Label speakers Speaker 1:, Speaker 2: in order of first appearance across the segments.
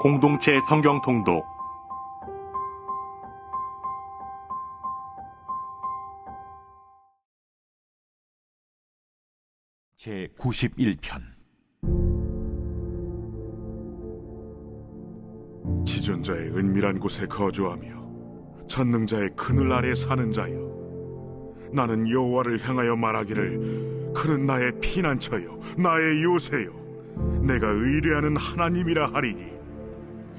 Speaker 1: 공동체 성경 통독. 제 91편.
Speaker 2: 지존자의 은밀한 곳에 거주하며 전능자의 그늘 아래 사는 자여 나는 여호와를 향하여 말하기를 그는 나의 피난처요 나의 요새요 내가 의뢰하는 하나님이라 하리니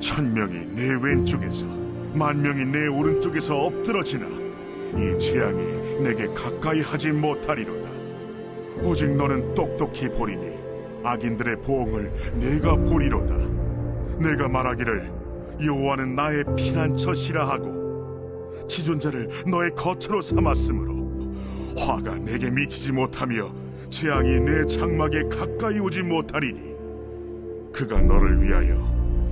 Speaker 2: 천 명이 내 왼쪽에서 만 명이 내 오른쪽에서 엎드러지나 이 재앙이 내게 가까이 하지 못하리로다. 오직 너는 똑똑히 보리니 악인들의 보응을 내가 보리로다. 내가 말하기를 여호와는 나의 피난처시라 하고 지존자를 너의 거처로 삼았으므로 화가 내게 미치지 못하며 재앙이 내 장막에 가까이 오지 못하리니 그가 너를 위하여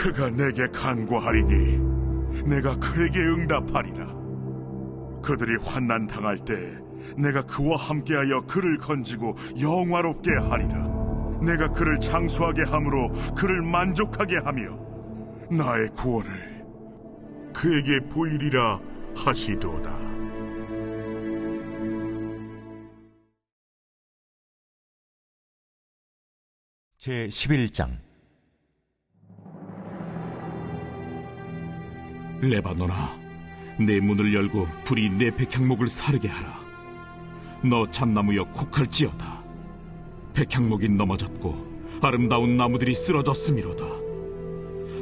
Speaker 2: 그가 내게 간구하리니 내가 그에게 응답하리라. 그들이 환난 당할 때 내가 그와 함께하여 그를 건지고 영화롭게 하리라. 내가 그를 장수하게 함으로 그를 만족하게 하며 나의 구원을 그에게 보이리라 하시도다.
Speaker 1: 제 11장
Speaker 3: 레바논아, 내 문을 열고 불이 내 백향목을 사르게 하라. 너 참나무여 곡할지어다. 백향목이 넘어졌고 아름다운 나무들이 쓰러졌음이로다.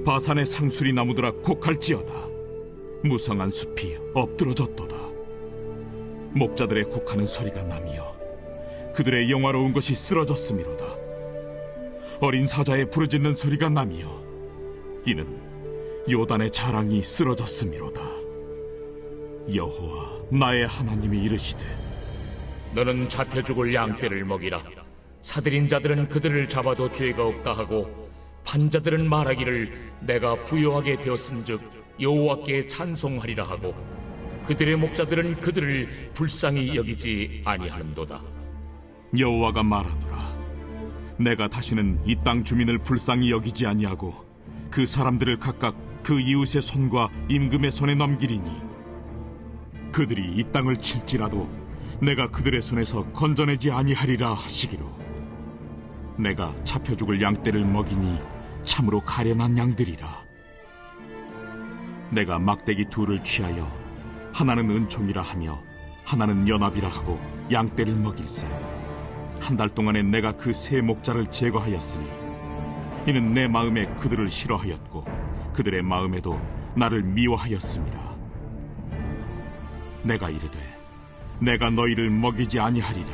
Speaker 3: 바산의 상수리 나무들아 곡할지어다. 무성한 숲이 엎드러졌도다. 목자들의 곡하는 소리가 나며 그들의 영화로운 것이 쓰러졌음이로다. 어린 사자의 부르짖는 소리가 나며 이는 요단의 자랑이 쓰러졌음이로다. 여호와 나의 하나님이 이르시되
Speaker 4: 너는 잡혀 죽을 양떼를 먹이라. 사들인 자들은 그들을 잡아도 죄가 없다 하고 판자들은 말하기를 내가 부요하게 되었은즉 여호와께 찬송하리라 하고 그들의 목자들은 그들을 불쌍히 여기지 아니하는도다.
Speaker 3: 여호와가 말하노라. 내가 다시는 이 땅 주민을 불쌍히 여기지 아니하고 그 사람들을 각각 그 이웃의 손과 임금의 손에 넘기리니 그들이 이 땅을 칠지라도 내가 그들의 손에서 건져내지 아니하리라 하시기로 내가 잡혀 죽을 양떼를 먹이니 참으로 가련한 양들이라. 내가 막대기 둘을 취하여 하나는 은총이라 하며 하나는 연합이라 하고 양떼를 먹일세. 한 달 동안에 내가 그 세 목자를 제거하였으니 이는 내 마음에 그들을 싫어하였고 그들의 마음에도 나를 미워하였습니다. 내가 이르되 내가 너희를 먹이지 아니하리라.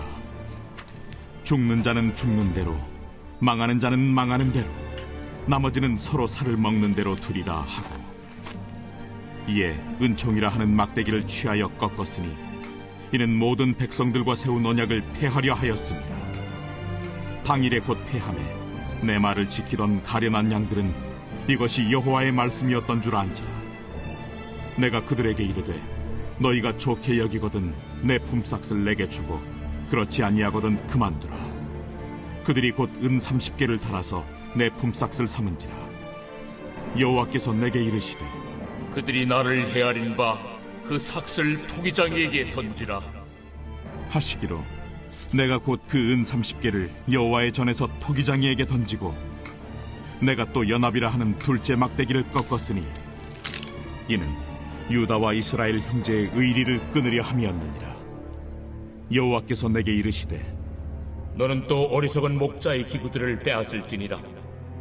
Speaker 3: 죽는 자는 죽는 대로 망하는 자는 망하는 대로 나머지는 서로 살을 먹는 대로 두리라 하고 이에 은총이라 하는 막대기를 취하여 꺾었으니 이는 모든 백성들과 세운 언약을 폐하려 하였습니다. 당일에 곧 폐함에 내 말을 지키던 가련한 양들은 이것이 여호와의 말씀이었던 줄 안지라. 내가 그들에게 이르되 너희가 좋게 여기거든 내 품삯을 내게 주고 그렇지 아니하거든 그만두라. 그들이 곧 은 30개를 달아서 내 품삯을 삼은지라. 여호와께서 내게 이르시되
Speaker 4: 그들이 나를 헤아린 바 그 삭슬 토기장에게 던지라.
Speaker 3: 하시기로 내가 곧 그 은 30개를 여호와의 전에서 토기장이에게 던지고 내가 또 연합이라 하는 둘째 막대기를 꺾었으니 이는 유다와 이스라엘 형제의 의리를 끊으려 함이었느니라 여호와께서 내게 이르시되
Speaker 4: 너는 또 어리석은 목자의 기구들을 빼앗을지니라.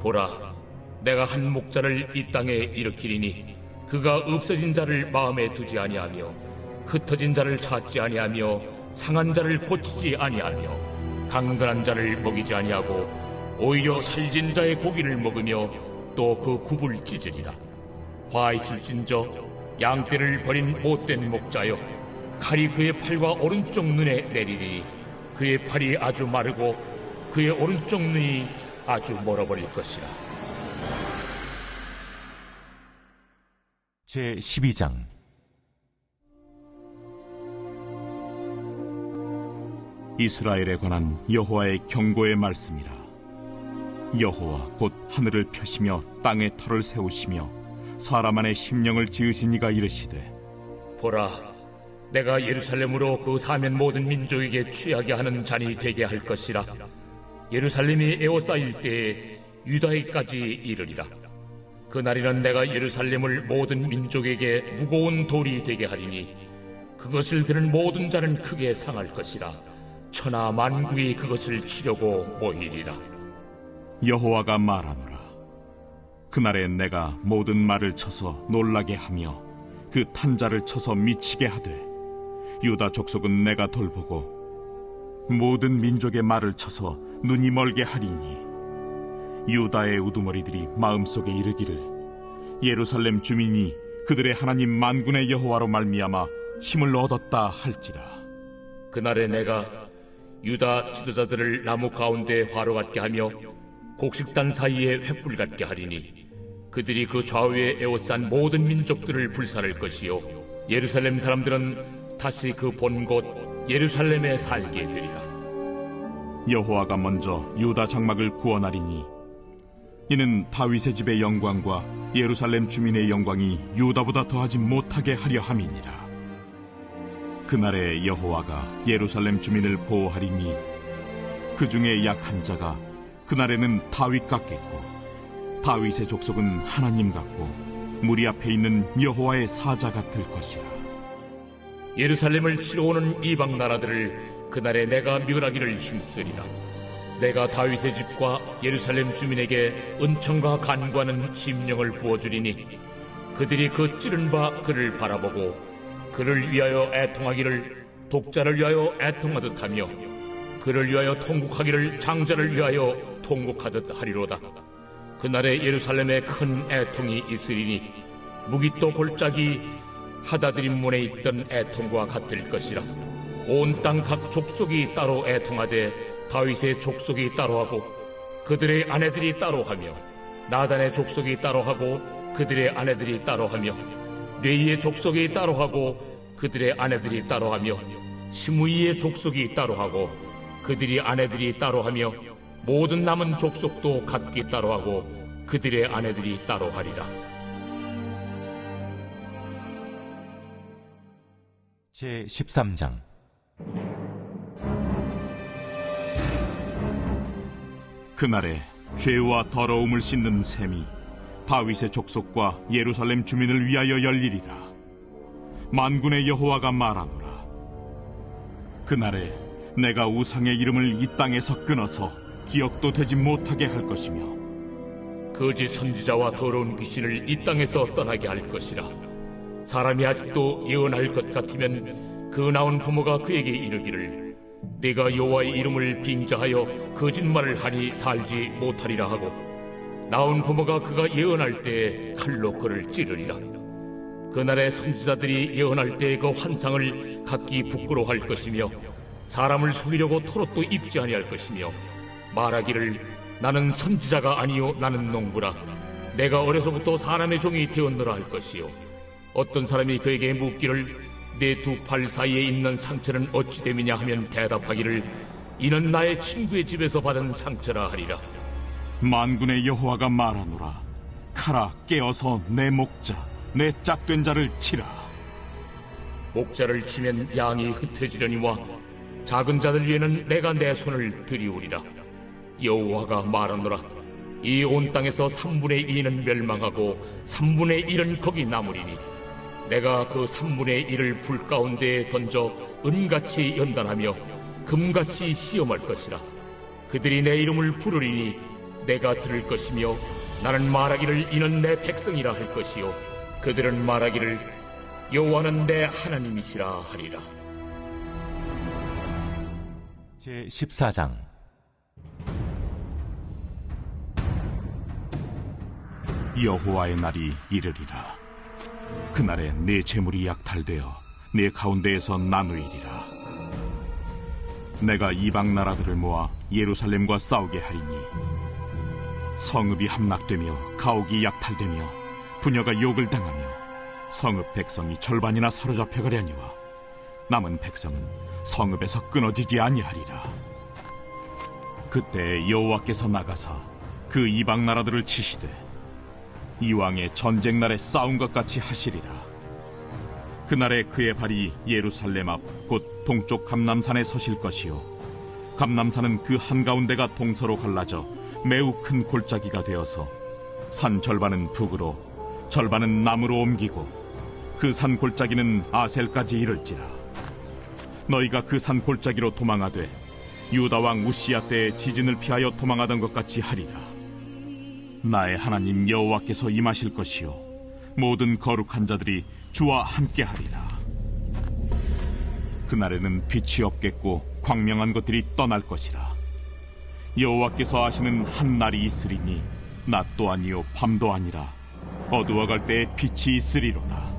Speaker 4: 보라, 내가 한 목자를 이 땅에 일으키리니 그가 없어진 자를 마음에 두지 아니하며 흩어진 자를 찾지 아니하며 상한 자를 고치지 아니하며 강건한 자를 먹이지 아니하고 오히려 살진 자의 고기를 먹으며 또 그 굽을 찢으리라. 화 있을진저 양떼를 버린 못된 목자여 칼이 그의 팔과 오른쪽 눈에 내리리니 그의 팔이 아주 마르고 그의 오른쪽 눈이 아주 멀어버릴 것이라.
Speaker 1: 제 12장
Speaker 3: 이스라엘에 관한 여호와의 경고의 말씀이라 여호와 곧 하늘을 펴시며 땅에 터를 세우시며 사람 안에 심령을 지으신 이가 이르시되
Speaker 4: 보라, 내가 예루살렘으로 그 사면 모든 민족에게 취하게 하는 잔이 되게 할 것이라. 예루살렘이 에워싸일 때에 유다에까지 이르리라. 그날에는 내가 예루살렘을 모든 민족에게 무거운 돌이 되게 하리니 그것을 들은 모든 자는 크게 상할 것이라. 천하 만국이 그것을 치려고 모이리라.
Speaker 3: 여호와가 말하노라. 그날에 내가 모든 말을 쳐서 놀라게 하며 그 탄자를 쳐서 미치게 하되 유다 족속은 내가 돌보고 모든 민족의 말을 쳐서 눈이 멀게 하리니 유다의 우두머리들이 마음속에 이르기를 예루살렘 주민이 그들의 하나님 만군의 여호와로 말미암아 힘을 얻었다 할지라.
Speaker 4: 그날에 내가 유다 지도자들을 나무 가운데 화로 같게 하며 곡식단 사이에 횃불 같게 하리니 그들이 그 좌우에 에워싼 모든 민족들을 불살할 것이요 예루살렘 사람들은 다시 그 본 곳 예루살렘에 살게 되리라.
Speaker 3: 여호와가 먼저 유다 장막을 구원하리니 이는 다윗의 집의 영광과 예루살렘 주민의 영광이 유다보다 더하지 못하게 하려 함이니라. 그날에 여호와가 예루살렘 주민을 보호하리니 그 중에 약한 자가 그날에는 다윗 같겠고 다윗의 족속은 하나님 같고 무리 앞에 있는 여호와의 사자 같을 것이라.
Speaker 4: 예루살렘을 치러 오는 이방 나라들을 그날에 내가 멸하기를 힘쓰리라. 내가 다윗의 집과 예루살렘 주민에게 은총과 간구하는 심령을 부어주리니 그들이 그 찌른 바 그를 바라보고 그를 위하여 애통하기를 독자를 위하여 애통하듯 하며 그를 위하여 통곡하기를 장자를 위하여 통곡하듯 하리로다. 그날에 예루살렘에 큰 애통이 있으리니 무기또 골짜기 하다드림 문에 있던 애통과 같을 것이라. 온 땅 각 족속이 따로 애통하되 다윗의 족속이 따로 하고 그들의 아내들이 따로 하며 나단의 족속이 따로 하고 그들의 아내들이 따로 하며 레이의 족속이 따로 하고 그들의 아내들이 따로 하며 시므이의 족속이 따로 하고 그들이 아내들이 따로 하며 모든 남은 족속도 각기 따로 하고 그들의 아내들이 따로 하리라
Speaker 1: 제 13장
Speaker 3: 그날에 죄와 더러움을 씻는 셈이 다윗의 족속과 예루살렘 주민을 위하여 열리리라. 만군의 여호와가 말하노라. 그날에 내가 우상의 이름을 이 땅에서 끊어서 기억도 되지 못하게 할 것이며
Speaker 4: 거짓 선지자와 더러운 귀신을 이 땅에서 떠나게 할 것이라. 사람이 아직도 예언할 것 같으면 그 나온 부모가 그에게 이르기를 내가 여호와의 이름을 빙자하여 거짓말을 하니 살지 못하리라 하고 나온 부모가 그가 예언할 때 칼로 그를 찌르리라. 그날에 선지자들이 예언할 때그 환상을 각기 부끄러워할 것이며 사람을 속이려고 토롯도 입지 아니할 것이며 말하기를 나는 선지자가 아니요 나는 농부라 내가 어려서부터 사람의 종이 되었노라 할 것이요 어떤 사람이 그에게 묻기를 내 두 팔 사이에 있는 상처는 어찌 됨이냐 하면 대답하기를 이는 나의 친구의 집에서 받은 상처라 하리라
Speaker 3: 만군의 여호와가 말하노라. 카라 깨어서 내 목자, 내 짝된 자를 치라.
Speaker 4: 목자를 치면 양이 흩어지려니와 작은 자들 위에는 내가 내 손을 들이우리라. 여호와가 말하노라. 이 온 땅에서 3분의 2는 멸망하고 3분의 1은 거기 남으리니 내가 그 3분의 1을 불 가운데에 던져 은같이 연단하며 금같이 시험할 것이라. 그들이 내 이름을 부르리니 내가 들을 것이며 나는 말하기를 이는 내 백성이라 할 것이요. 그들은 말하기를 여호와는 내 하나님이시라 하리라
Speaker 1: 제 14장.
Speaker 3: 여호와의 날이 이르리라. 그날에 내 재물이 약탈되어 내 가운데에서 나누이리라. 내가 이방 나라들을 모아 예루살렘과 싸우게 하리니 성읍이 함락되며 가옥이 약탈되며 부녀가 욕을 당하며 성읍 백성이 절반이나 사로잡혀 가려니와 남은 백성은 성읍에서 끊어지지 아니하리라. 그때 여호와께서 나가사 그 이방 나라들을 치시되 이왕의 전쟁 날에 싸운 것 같이 하시리라. 그날에 그의 발이 예루살렘 앞 곧 동쪽 감남산에 서실 것이요. 감남산은 그 한가운데가 동서로 갈라져 매우 큰 골짜기가 되어서 산 절반은 북으로 절반은 남으로 옮기고 그 산 골짜기는 아셀까지 이를지라 너희가 그 산 골짜기로 도망하되 유다 왕 우시야 때의 지진을 피하여 도망하던 것 같이 하리라 나의 하나님 여호와께서 임하실 것이요 모든 거룩한 자들이 주와 함께 하리라. 그날에는 빛이 없겠고 광명한 것들이 떠날 것이라. 여호와께서 하시는 한 날이 있으리니 낮도 아니요 밤도 아니라 어두워갈 때에 빛이 있으리로다.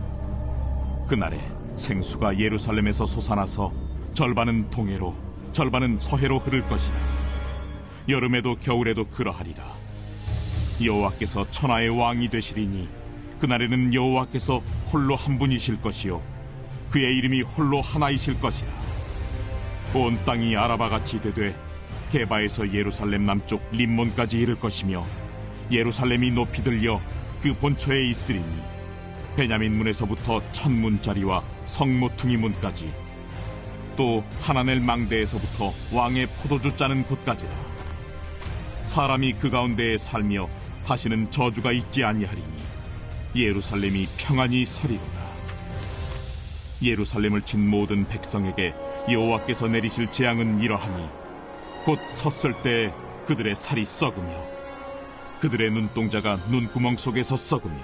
Speaker 3: 그날에 생수가 예루살렘에서 솟아나서 절반은 동해로 절반은 서해로 흐를 것이라. 여름에도 겨울에도 그러하리라. 여호와께서 천하의 왕이 되시리니 그날에는 여호와께서 홀로 한 분이실 것이요 그의 이름이 홀로 하나이실 것이라 온 땅이 아라바 같이 되되 게바에서 예루살렘 남쪽 림몬까지 이를 것이며 예루살렘이 높이 들려 그 본처에 있으리니 베냐민 문에서부터 천문짜리와 성모퉁이 문까지 또 하나넬 망대에서부터 왕의 포도주 짜는 곳까지라 사람이 그 가운데에 살며 다시는 저주가 있지 아니하리니 예루살렘이 평안히 서리로다. 예루살렘을 친 모든 백성에게 여호와께서 내리실 재앙은 이러하니 곧 섰을 때 그들의 살이 썩으며 그들의 눈동자가 눈구멍 속에서 썩으며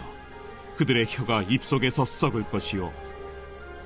Speaker 3: 그들의 혀가 입 속에서 썩을 것이요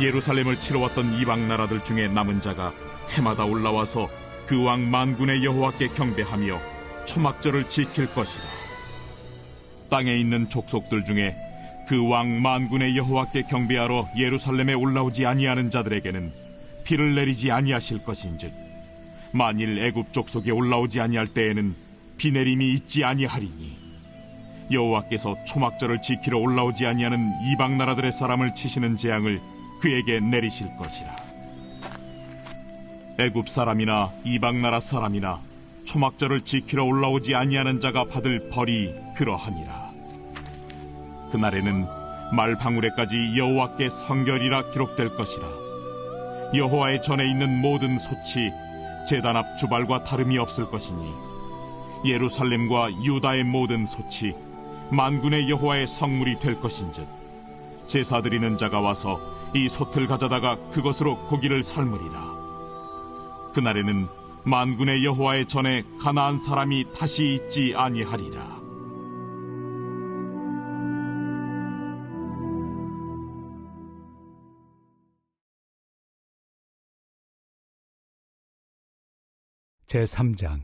Speaker 3: 예루살렘을 치러 왔던 이방 나라들 중에 남은 자가 해마다 올라와서 그 왕 만군의 여호와께 경배하며 초막절을 지킬 것이라 땅에 있는 족속들 중에 그 왕 만군의 여호와께 경배하러 예루살렘에 올라오지 아니하는 자들에게는 비를 내리지 아니하실 것인즉 만일 애굽 족속에 올라오지 아니할 때에는 비 내림이 있지 아니하리니 여호와께서 초막절을 지키러 올라오지 아니하는 이방 나라들의 사람을 치시는 재앙을 그에게 내리실 것이라 애굽 사람이나 이방 나라 사람이나 초막절을 지키러 올라오지 아니하는 자가 받을 벌이 그러하니라. 그날에는 말 방울에까지 여호와께 성결이라 기록될 것이라. 여호와의 전에 있는 모든 소치 제단 앞 주발과 다름이 없을 것이니 예루살렘과 유다의 모든 소치 만군의 여호와의 성물이 될 것인즉 제사 드리는 자가 와서 이 솥을 가져다가 그것으로 고기를 삶으리라. 그날에는 만군의 여호와의 전에 가나안 사람이 다시 있지 아니하리라.
Speaker 5: 제3장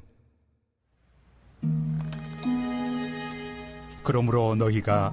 Speaker 5: 그러므로 너희가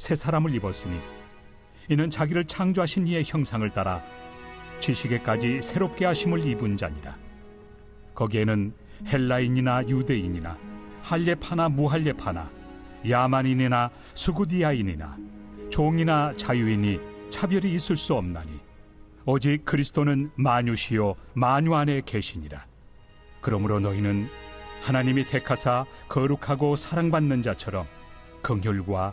Speaker 5: 새 사람을 입었으니 이는 자기를 창조하신 이의 형상을 따라 지식에까지 새롭게 하심을 입은 자니라. 거기에는 헬라인이나 유대인이나 할례파나 무할례파나 야만인이나 수구디아인이나 종이나 자유인이 차별이 있을 수 없나니 오직 그리스도는 만유시요 만유 안에 계시니라. 그러므로 너희는 하나님이 택하사 거룩하고 사랑받는 자처럼 긍휼과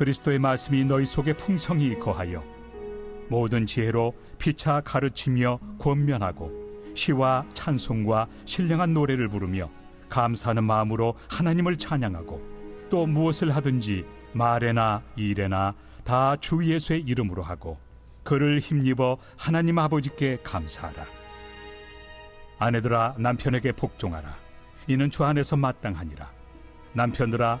Speaker 5: 그리스도의 말씀이 너희 속에 풍성히 거하여 모든 지혜로 피차 가르치며 권면하고 시와 찬송과 신령한 노래를 부르며 감사하는 마음으로 하나님을 찬양하고 또 무엇을 하든지 말에나 일에나 다 주 예수의 이름으로 하고 그를 힘입어 하나님 아버지께 감사하라. 아내들아 남편에게 복종하라. 이는 주 안에서 마땅하니라. 남편들아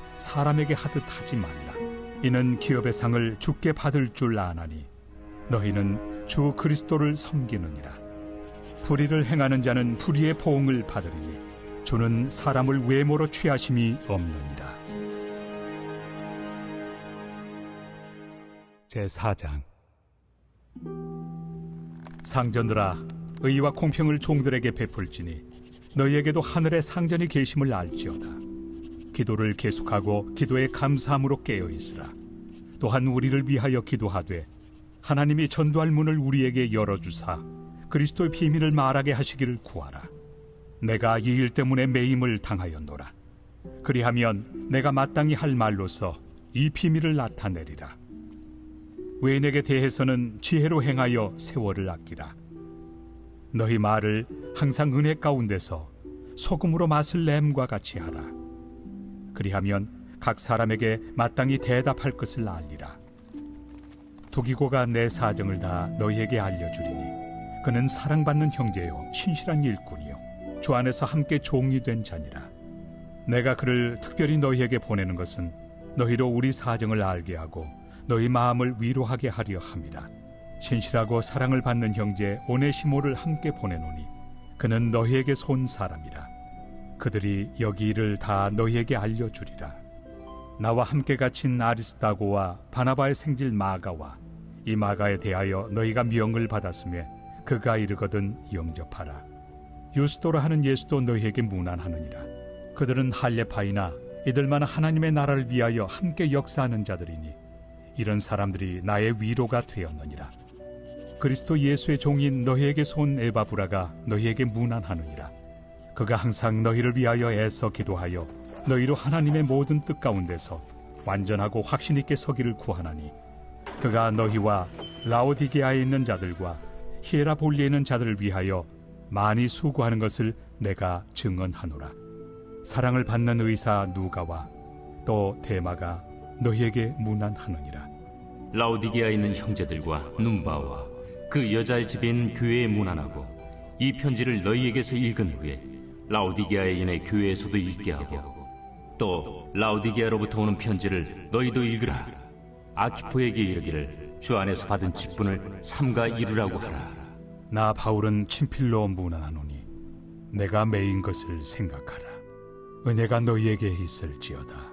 Speaker 5: 사람에게 하듯 하지 말라. 이는 기업의 상을 죽게 받을 줄 아나니 너희는 주 그리스도를 섬기느니라. 불의를 행하는 자는 불의의 보응을 받으리니 주는 사람을 외모로 취하심이 없느니라. 제 4장 상전들아 의와 공평을 종들에게 베풀지니 너희에게도 하늘의 상전이 계심을 알지어다. 기도를 계속하고 기도에 감사함으로 깨어 있으라. 또한 우리를 위하여 기도하되 하나님이 전도할 문을 우리에게 열어주사 그리스도의 비밀을 말하게 하시기를 구하라. 내가 이 일 때문에 매임을 당하였노라. 그리하면 내가 마땅히 할 말로서 이 비밀을 나타내리라. 외인에게 대해서는 지혜로 행하여 세월을 아끼라. 너희 말을 항상 은혜 가운데서 소금으로 맛을 냄과 같이 하라. 그리하면 각 사람에게 마땅히 대답할 것을 알리라. 두기고가 내 사정을 다 너희에게 알려주리니 그는 사랑받는 형제요 신실한 일꾼이요 주 안에서 함께 종이 된 자니라. 내가 그를 특별히 너희에게 보내는 것은 너희로 우리 사정을 알게 하고 너희 마음을 위로하게 하려 함이라. 진실하고 사랑을 받는 형제 오네시모를 함께 보내노니 그는 너희에게서 온 사람이라. 그들이 여기 일을 다 너희에게 알려주리라. 나와 함께 갇힌 아리스타고와 바나바의 생질 마가와 이 마가에 대하여 너희가 명을 받았으며 그가 이르거든 영접하라. 유스도라 하는 예수도 너희에게 무난하느니라. 그들은 할례파이나 이들만 하나님의 나라를 위하여 함께 역사하는 자들이니 이런 사람들이 나의 위로가 되었느니라. 그리스도 예수의 종인 너희에게서 온 에바브라가 너희에게 무난하느니라. 그가 항상 너희를 위하여 애써 기도하여 너희로 하나님의 모든 뜻 가운데서 완전하고 확신 있게 서기를 구하나니 그가 너희와 라오디게아에 있는 자들과 히에라볼리에 있는 자들을 위하여 많이 수고하는 것을 내가 증언하노라. 사랑을 받는 의사 누가와 또 대마가 너희에게 무난하느니라.
Speaker 1: 라오디게아에 있는 형제들과 눈바와 그 여자의 집인 교회에 문안하고 이 편지를 너희에게서 읽은 후에 라오디게아에 인해 교회에서도 읽게 하고 또 라오디게아로부터 오는 편지를 너희도 읽으라 아키포에게 이르기를 주 안에서 받은 직분을 삼가 이루라고 하라
Speaker 5: 나 바울은 친필로 문안하노니 내가 매인 것을 생각하라. 은혜가 너희에게 있을지어다.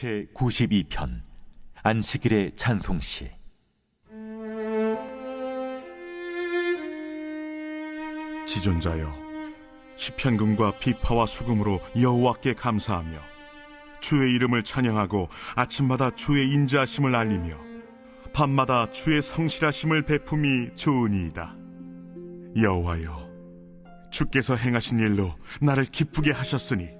Speaker 1: 제 92편 안식일의 찬송시.
Speaker 2: 지존자여 시편금과 비파와 수금으로 여호와께 감사하며 주의 이름을 찬양하고 아침마다 주의 인자하심을 알리며 밤마다 주의 성실하심을 베품이 좋으니이다. 여호와여 주께서 행하신 일로 나를 기쁘게 하셨으니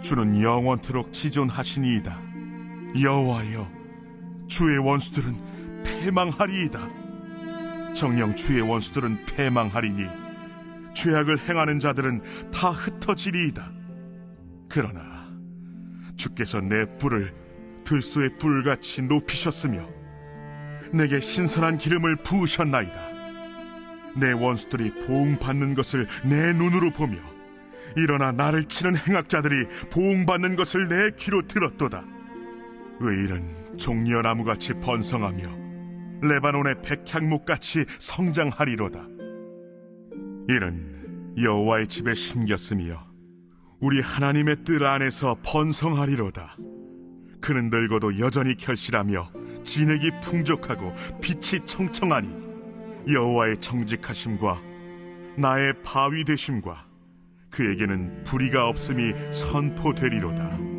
Speaker 2: 주는 영원토록 지존하시니이다. 여호와여, 주의 원수들은 패망하리이다. 정령 주의 원수들은 패망하리니 죄악을 행하는 자들은 다 흩어지리이다. 그러나 주께서 내 뿔을 들소의 뿔같이 높이셨으며 내게 신선한 기름을 부으셨나이다. 내 원수들이 보응받는 것을 내 눈으로 보며 일어나 나를 치는 행악자들이 보응받는 것을 내 귀로 들었도다. 의일은 종려나무같이 번성하며 레바논의 백향목같이 성장하리로다. 이는 여호와의 집에 심겼으며 우리 하나님의 뜰 안에서 번성하리로다. 그는 늙어도 여전히 결실하며 진액이 풍족하고 빛이 청청하니 여호와의 정직하심과 나의 바위 되심과 그에게는 불의가 없음이 선포되리로다.